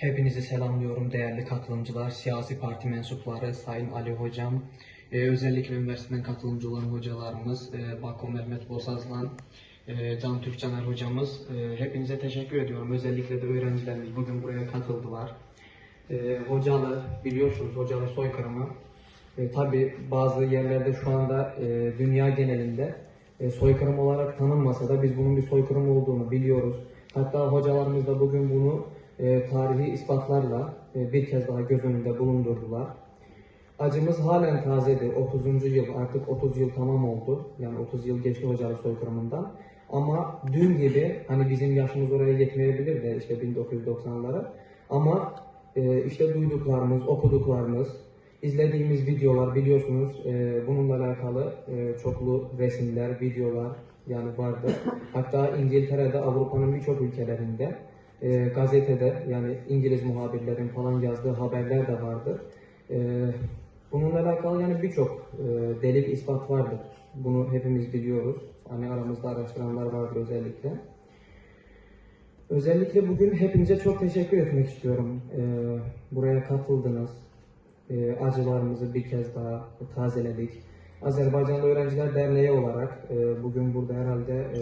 Hepinizi selamlıyorum değerli katılımcılar, siyasi parti mensupları, Sayın Ali Hocam, e, özellikle üniversiteden katılımcı olan hocalarımız, e, Bako Mehmet Bosazlan, e, Can Türkcaner hocamız, e, hepinize teşekkür ediyorum. Özellikle de öğrencilerimiz bugün buraya katıldılar. E, hocalı, biliyorsunuz hocalı soykırımı, e, tabi bazı yerlerde şu anda e, dünya genelinde e, soykırım olarak tanınmasa da biz bunun bir soykırım olduğunu biliyoruz. Hatta hocalarımız da bugün e, tarihi ispatlarla e, bir kez daha göz önünde bulundurdular. Acımız halen tazedir. 30. yıl artık 30 yıl tamam oldu. Yani 30 yıl geçti hocalık soykırımından. Ama dün gibi hani bizim yaşımız oraya yetmeyebilir de işte 1990'lara. Ama e, işte duyduklarımız, okuduklarımız, izlediğimiz videolar biliyorsunuz e, bununla alakalı e, çoklu resimler, videolar yani vardı. Hatta İngiltere'de, Avrupa'nın birçok ülkelerinde e, gazetede yani İngiliz muhabirlerin falan yazdığı haberler de vardı. E, bununla alakalı yani birçok e, delil ispat vardır. Bunu hepimiz biliyoruz. Hani aramızda araştıranlar vardır özellikle. Özellikle bugün hepinize çok teşekkür etmek istiyorum. E, buraya katıldınız. E, acılarımızı bir kez daha tazeledik. Azerbaycanlı Öğrenciler Derneği olarak e, bugün burada herhalde e,